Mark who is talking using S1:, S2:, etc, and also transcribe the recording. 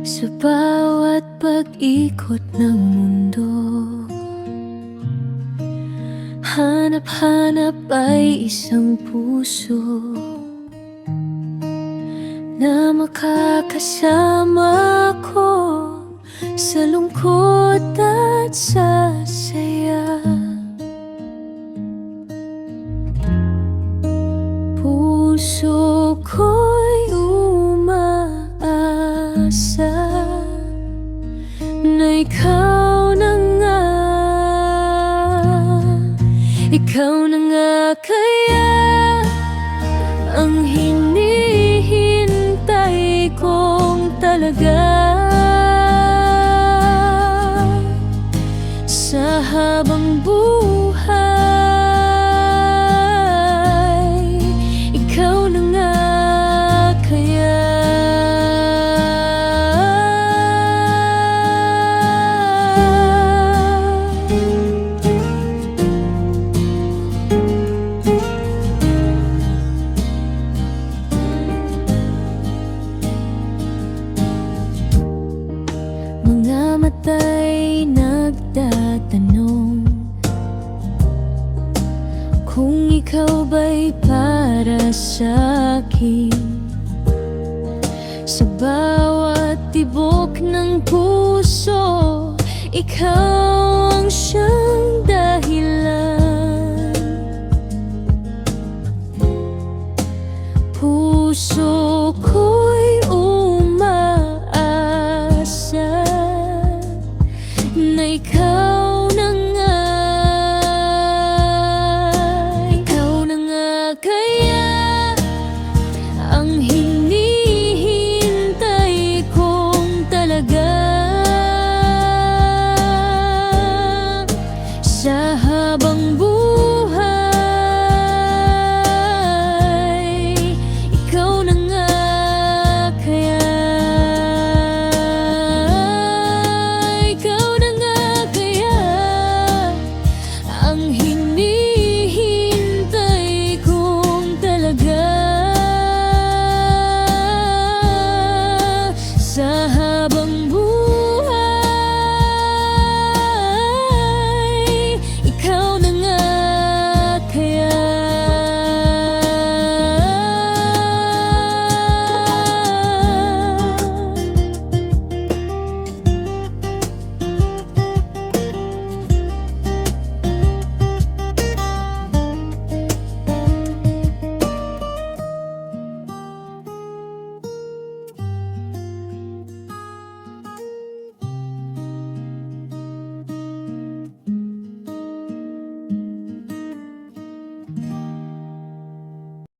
S1: Sa bawat pag-ikot ng mundo Hanap-hanap ay isang puso Na makakasama ko Sa lungkot at sa saya. Puso ko'y ikaw na nga. Ikaw na nga kaya Ang hinihintay kong talaga. Sa habang buhay Mata'y nagtatanong Kung ikaw ba'y para sa akin Sa bawat tibok ng puso Ikaw ang siyang dahilan. Puso ko'y ให้เขา